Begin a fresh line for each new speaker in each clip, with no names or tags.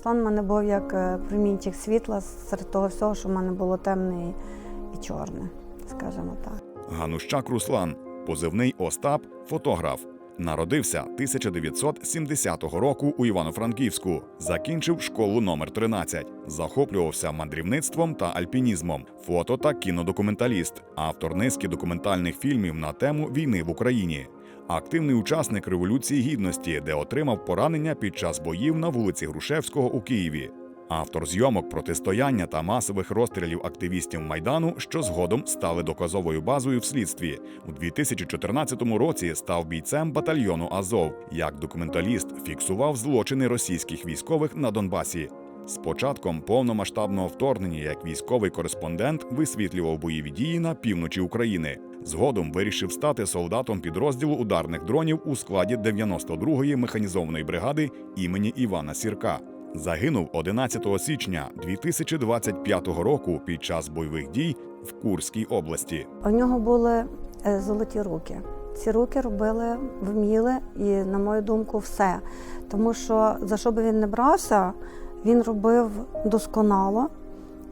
Руслан в мене був як е, промінчик світла серед того всього, що в мене було темне і чорне, скажімо так.
Ганущак Руслан, позивний Остап, фотограф. Народився 1970 року у Івано-Франківську. Закінчив школу номер 13. Захоплювався мандрівництвом та альпінізмом, фото та кінодокументаліст, автор низки документальних фільмів на тему війни в Україні. Активний учасник Революції Гідності, де отримав поранення під час боїв на вулиці Грушевського у Києві. Автор зйомок протистояння та масових розстрілів активістів майдану, що згодом стали доказовою базою в слідстві. У 2014 році став бійцем батальйону Азов. Як документаліст фіксував злочини російських військових на Донбасі. З початком повномасштабного вторгнення як військовий кореспондент висвітлював бойові дії на півночі України. Згодом вирішив стати солдатом підрозділу ударних дронів у складі 92-ї механізованої бригади імені Івана Сірка. Загинув 11 січня 2025 року під час бойових дій в Курській області.
У нього були е, золоті руки. Ці руки робили, вміли і, на мою думку, все. Тому що за що би він не брався, він робив досконало,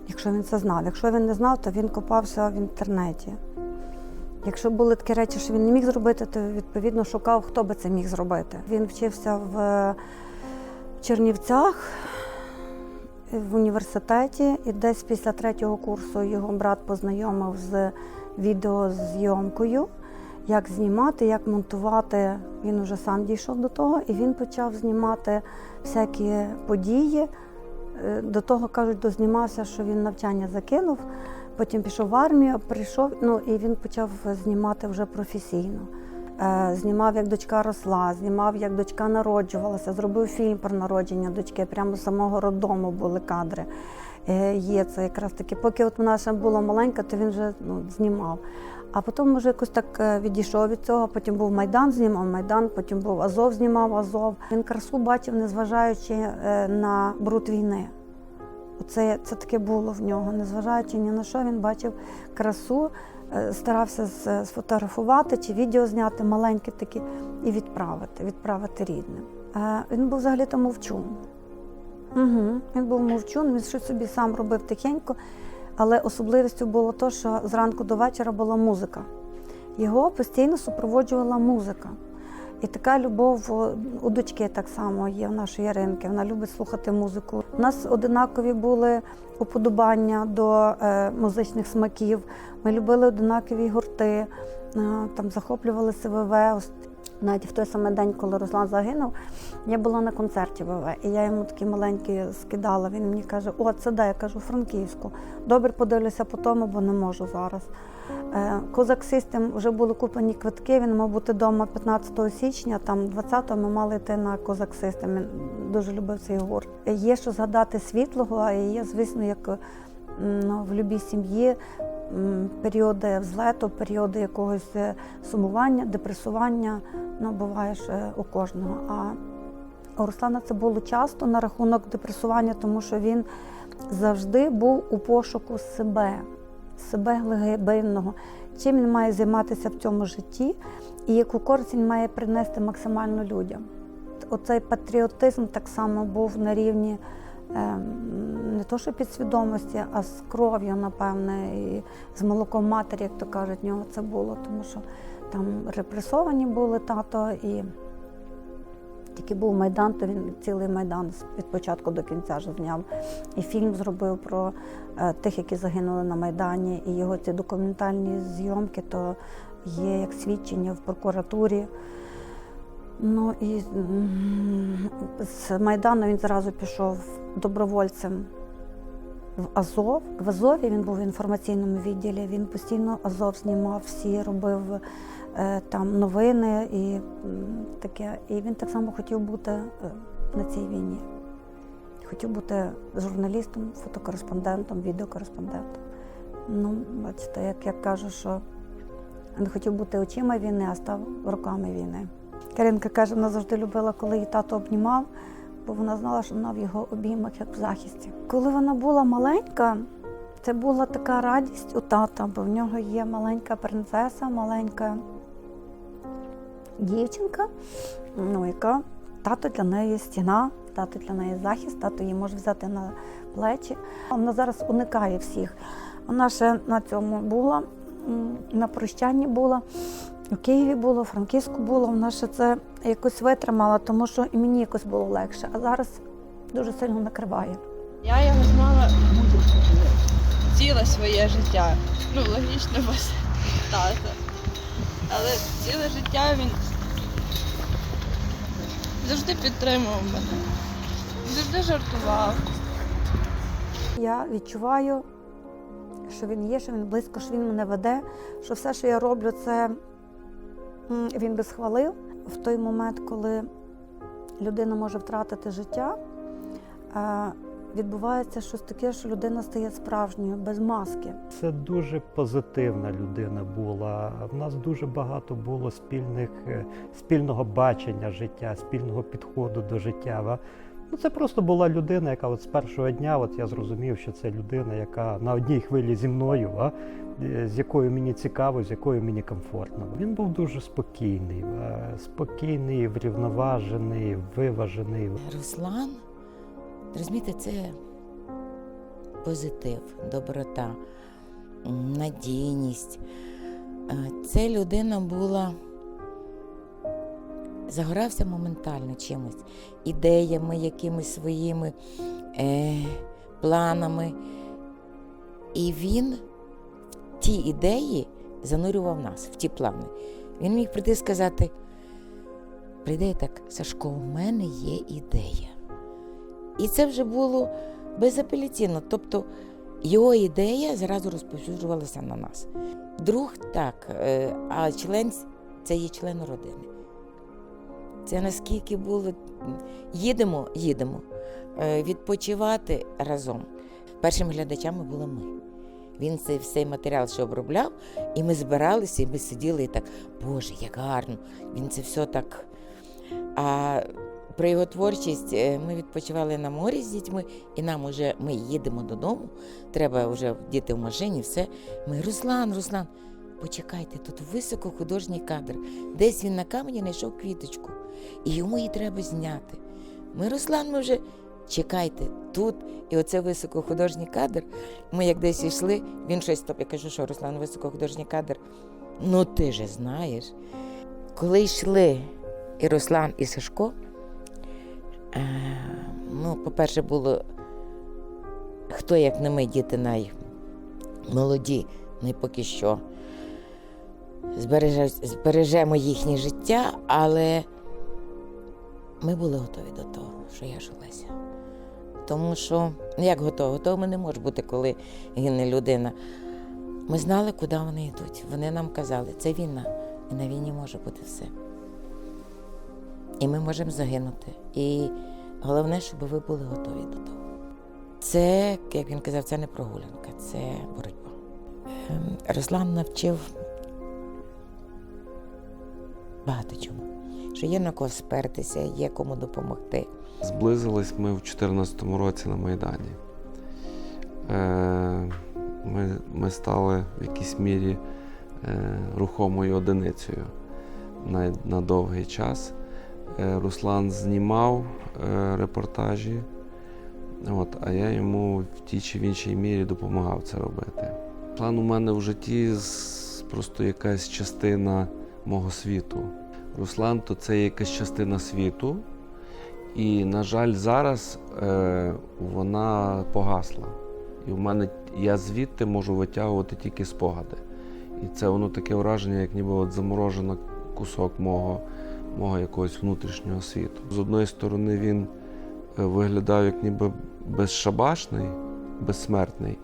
якщо він це знав. Якщо він не знав, то він копався в інтернеті. Якщо були такі речі, що він не міг зробити, то відповідно шукав, хто би це міг зробити. Він вчився в Чернівцях в університеті, і десь після третього курсу його брат познайомив з відеозйомкою, як знімати, як монтувати. Він вже сам дійшов до того, і він почав знімати всякі події. Е, До того кажуть, дознімався, що він навчання закинув, потім пішов в армію, прийшов, ну і він почав знімати вже професійно. Е, Знімав, як дочка росла, знімав, як дочка народжувалася, зробив фільм про народження дочки. Прямо з самого роддому були кадри. Е, Є це якраз таки. Поки от вона ще була маленька, то він вже ну, знімав. А потім вже якось так е, відійшов від цього. Потім був Майдан, знімав Майдан, потім був Азов, знімав Азов. Він красу бачив, незважаючи на бруд війни. Оце це таке було в нього, незважаючи ні на що, він бачив красу, е, старався сфотографувати чи відео зняти маленькі такі і відправити, відправити рідним. Е, Він був взагалі то мовчун. Угу. Він був мовчун, він щось собі сам робив тихенько, але особливістю було те, що зранку до вечора була музика. Його постійно супроводжувала музика. І така любов у дочки так само є в нашої Яринки. Вона любить слухати музику. У нас одинакові були уподобання до е, музичних смаків. Ми любили одинакові гурти, е, там захоплювалися ВВ. Навіть в той самий день, коли Руслан загинув, я була на концерті ВВ, і я йому такі маленькі скидала. Він мені каже: О, це де? Я кажу, Франківську. Добре, подивлюся по тому, бо не можу зараз. Е, Козак Систем вже були куплені квитки. Він мав бути вдома 15 січня, там 20-го ми мали йти на Козак Систем. Він дуже любив цей гурт. Є що згадати світлого, а є, звісно, як ну, в любій сім'ї періоди взлету, періоди якогось е, сумування, депресування. Ну, буває ж е, у кожного. А у Руслана це було часто на рахунок депресування, тому що він завжди був у пошуку себе, себе глибинного, чим він має займатися в цьому житті і яку користь він має принести максимально людям. Оцей патріотизм так само був на рівні не то, що підсвідомості, а з кров'ю, напевне, і з молоком матері, як то кажуть, в нього це було, тому що там репресовані були тато і. Тільки був Майдан, то він цілий Майдан від початку до кінця ж зняв. І фільм зробив про е, тих, які загинули на Майдані. І його ці документальні зйомки то є як свідчення в прокуратурі. Ну і з Майдану він зразу пішов добровольцем в Азов. В Азові він був в інформаційному відділі. Він постійно Азов знімав, всі робив е, там новини і таке. І він так само хотів бути е, на цій війні. Хотів бути журналістом, фотокореспондентом, відеокореспондентом. Ну, бачите, як я кажу, що він хотів бути очима війни, а став руками війни. Каринка каже, вона завжди любила, коли її тато обнімав, бо вона знала, що вона в його обіймах як в захисті. Коли вона була маленька, це була така радість у тата, бо в нього є маленька принцеса, маленька дівчинка, ну, яка тато для неї стіна, стати для неї захист, тато її може взяти на плечі. Вона зараз уникає всіх. Вона ще на цьому була, на прощанні була. У Києві було, у Франківську було, вона ще це якось витримала, тому що і мені якось було легше. А зараз дуже сильно накриває.
Я його знала ціле своє життя. Ну, логічно, без тата. Але ціле життя він завжди підтримував мене. Завжди жартував.
Я відчуваю, що він є, що він близько, що він мене веде, що все, що я роблю, це він би схвалив. В той момент, коли людина може втратити життя, відбувається щось таке, що людина стає справжньою, без маски.
Це дуже позитивна людина була. В нас дуже багато було спільних, е, спільного бачення життя, спільного підходу до життя. Ну, це просто була людина, яка от з першого дня от я зрозумів, що це людина, яка на одній хвилі зі мною, а, е, з якою мені цікаво, з якою мені комфортно. Він був дуже спокійний, е, спокійний, врівноважений, виважений.
Руслан, розумієте, це позитив, доброта, надійність. Це людина була, загорався моментально чимось, ідеями, якимись своїми е, планами. І він в ті ідеї занурював нас, в ті плани. Він міг прийти і сказати: прийде так, Сашко, у мене є ідея. І це вже було безапеляційно. Тобто його ідея зразу розповсюджувалася на нас. Друг так, е, а член це є член родини. Це наскільки було. Їдемо, їдемо. Е, Відпочивати разом. Першими глядачами були ми. Він цей всей матеріал ще обробляв, і ми збиралися, і ми сиділи і так, Боже, як гарно. Він це все так. А про його творчість е, ми відпочивали на морі з дітьми, і нам уже ми їдемо додому. Треба вже діти в машині, все. Ми Руслан, Руслан, почекайте, тут високохудожній кадр. Десь він на камені знайшов квіточку, і йому її треба зняти. Ми, Руслан, ми вже чекайте тут. І оце високохудожній кадр. Ми як десь йшли, він щось топ. Я кажу, що Руслан, високохудожній кадр. Ну ти же знаєш. Коли йшли і Руслан, і Сашко, е, ну, по-перше, було хто, як не ми, діти наймолоді, не поки що збережемо їхнє життя, але ми були готові до того, що я ж Олеся. Тому що, як готові? Готовими не може бути, коли гине людина. Ми знали, куди вони йдуть. Вони нам казали, це війна, і на війні може бути все. І ми можемо загинути. І головне, щоб ви були готові до того. Це, як він казав, це не прогулянка, це боротьба. Ем, Руслан навчив багато чому. Що є на кого спертися, є кому допомогти.
Зблизились ми в 2014 році на Майдані. Е, Ми, ми стали в якійсь мірі е, рухомою одиницею на, на довгий час. Е, Руслан знімав репортажі, от, а я йому в тій чи в іншій мірі допомагав це робити. План у мене в житті просто якась частина мого світу. Руслан то це якась частина світу. І, на жаль, зараз е, вона погасла. І в мене я звідти можу витягувати тільки спогади. І це воно таке враження, як ніби от заморожено кусок мого, мого якогось внутрішнього світу. З одної сторони, він е, виглядав як ніби безшабашний, безсмертний,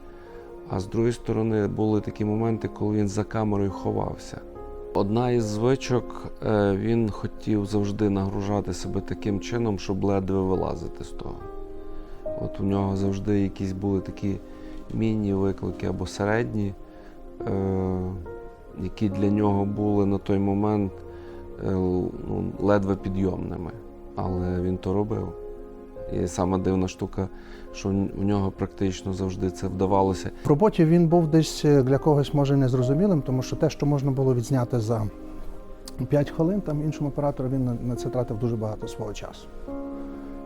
а з другої сторони, були такі моменти, коли він за камерою ховався. Одна із звичок, е, він хотів завжди нагружати себе таким чином, щоб ледве вилазити з того. От у нього завжди якісь були такі міні-виклики або середні, е, які для нього були на той момент е, ну, ледве підйомними. Але він то робив. І сама дивна штука, що в нього практично завжди це вдавалося.
В роботі він був десь е, для когось може незрозумілим, тому що те, що можна було відзняти за 5 хвилин, там іншому оператору він на- це тратив дуже багато свого часу.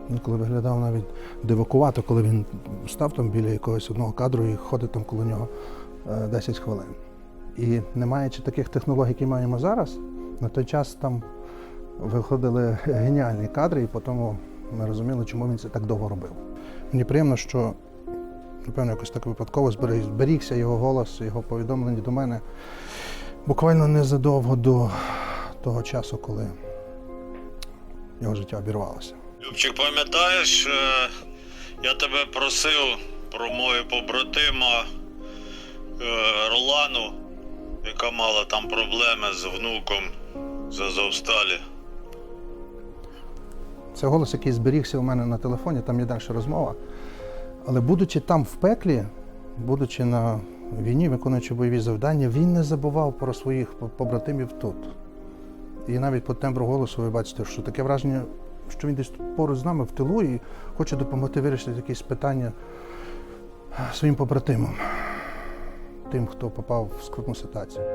Інколи виглядав навіть дивакувато, коли він став там біля якогось одного кадру і ходить там коло нього е, 10 хвилин. І не маючи таких технологій, які маємо зараз, на той час там виходили геніальні кадри, і потім ми розуміли, чому він це так довго робив. Мені приємно, що напевно якось так випадково зберіг- зберігся його голос, його повідомлення до мене буквально незадовго до того часу, коли його життя обірвалося.
Любчик, пам'ятаєш, е, я тебе просив про мою побратима е, Ролану, яка мала там проблеми з внуком з Азовсталі.
Це голос, який зберігся у мене на телефоні, там є далі розмова. Але будучи там в пеклі, будучи на війні, виконуючи бойові завдання, він не забував про своїх побратимів тут. І навіть по тембру голосу ви бачите, що таке враження, що він десь поруч з нами в тилу і хоче допомогти вирішити якісь питання своїм побратимам, тим, хто попав в скрутну ситуацію.